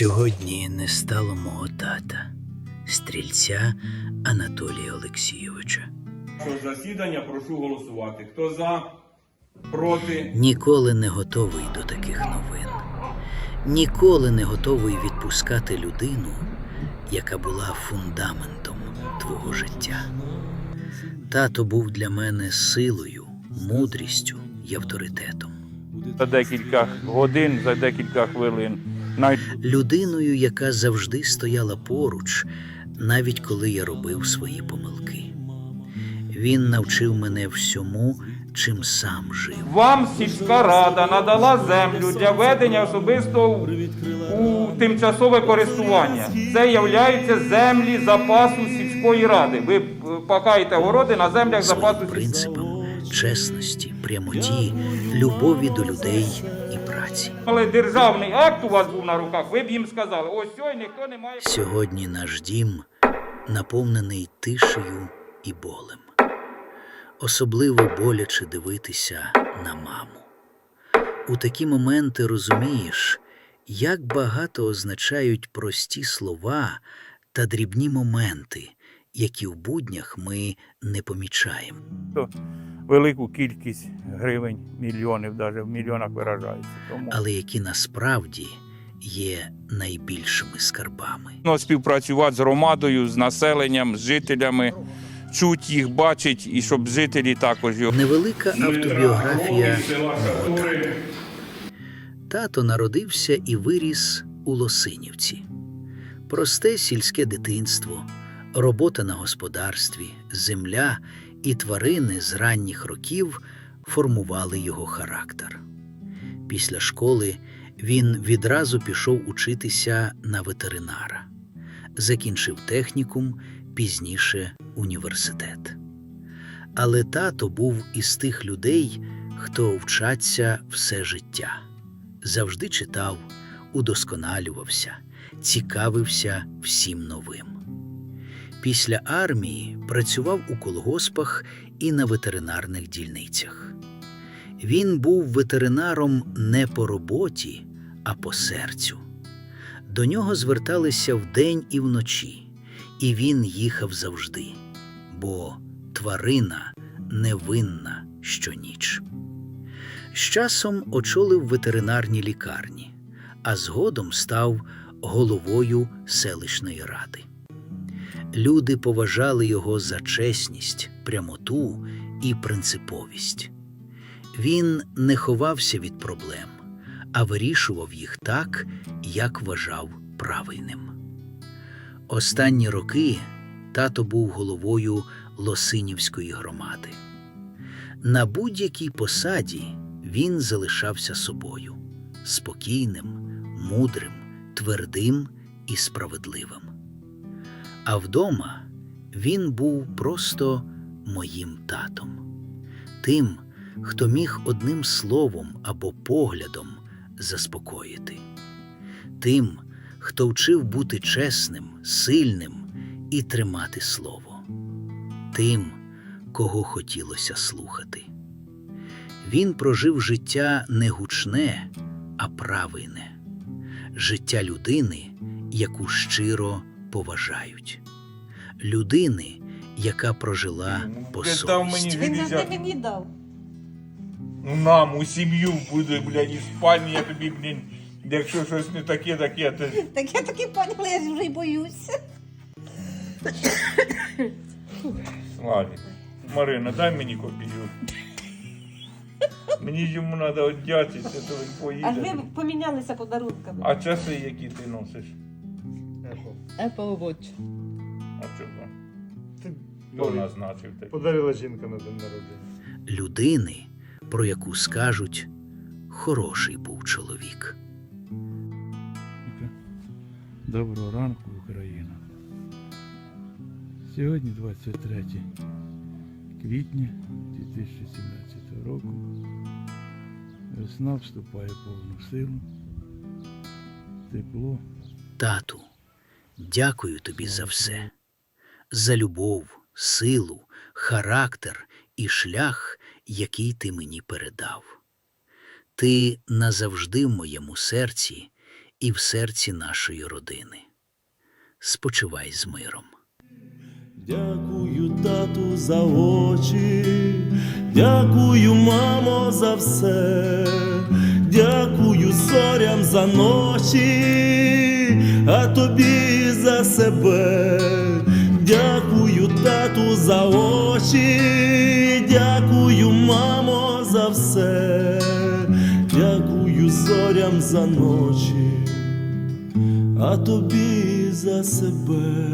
Сьогодні не стало мого тата, стрільця Анатолія Олексійовича. Що засідання прошу голосувати. Хто за, проти, Ніколи не готовий до таких новин. Ніколи не готовий відпускати людину, яка була фундаментом твого життя. Тато був для мене силою, мудрістю і авторитетом. за декілька годин, за декілька хвилин. Людиною, яка завжди стояла поруч, навіть коли я робив свої помилки. Він навчив мене всьому, чим сам жив. вам сільська рада надала землю для ведення особистого у тимчасове користування. Це являються землі запасу сільської ради. Ви пахаєте городи на землях запасу принципам чесності, прямоті, любові до людей праці. Але державний акт у вас був на руках, ви б їм сказали, ось сьогодні ніхто не має. Сьогодні наш дім наповнений тишею і болем. Особливо боляче дивитися на маму. У такі моменти розумієш, як багато означають прості слова та дрібні моменти, які в буднях ми не помічаємо. Велику кількість гривень, мільйонів, навіть в мільйонах виражається. Тому але які насправді є найбільшими скарбами. Ну, співпрацювати з громадою, з населенням, з жителями, чуть їх, бачить, і щоб жителі також його. Невелика автобіографія. Тато народився і виріс у Лосинівці. Просте сільське дитинство, робота на господарстві, земля і тварини з ранніх років формували його характер. Після школи він відразу пішов учитися на ветеринара, закінчив технікум, пізніше університет. Але тато був із тих людей, хто вчаться все життя, завжди читав, удосконалювався, цікавився всім новим. Після армії працював у колгоспах і на ветеринарних дільницях. Він був ветеринаром не по роботі, а по серцю. До нього зверталися вдень і вночі, і він їхав завжди, бо тварина невинна щоніч. З часом очолив ветеринарні лікарні, а згодом став головою селищної ради. Люди поважали його за чесність, прямоту і принциповість. Він не ховався від проблем, а вирішував їх так, як вважав правильним. Останні роки тато був головою Лосинівської громади. На будь-якій посаді він залишався собою спокійним, мудрим, твердим і справедливим. А вдома він був просто моїм татом, тим, хто міг одним словом або поглядом заспокоїти, тим, хто вчив бути чесним, сильним і тримати слово, тим, кого хотілося слухати. Він прожив життя не гучне, а правильне, життя людини, яку щиро поважають, людини, яка прожила по Ти дав мені совісті. Він завжди Відрізя- мені дав. Ну, нам у сім'ю буде, блядь, і спальні, я тобі, блін, якщо щось не таке, таке, то Так я таки поняла, я вже й боюся. Славік. Марина, дай мені копію. Мені йому треба одягатися, то він Аж поїде. ви помінялися подарунками. А часи, які ти носиш? Apple Watch. А чого? Ти Хто назначив таке? Подарила жінка на день народження. людини, про яку скажуть, хороший був чоловік. Доброго ранку, Україна. Сьогодні 23 квітня 2017 року. Весна вступає в повну силу. Тепло. Тату, дякую тобі за все, за любов, силу, характер і шлях, який ти мені передав. Ти назавжди в моєму серці і в серці нашої родини. Спочивай з миром. Дякую, тату, за очі, дякую, мамо, за все, дякую зорям за ночі, а тобі за себе, дякую, тату, за очі, дякую, мамо, за все, дякую зорям за ночі, а тобі за себе.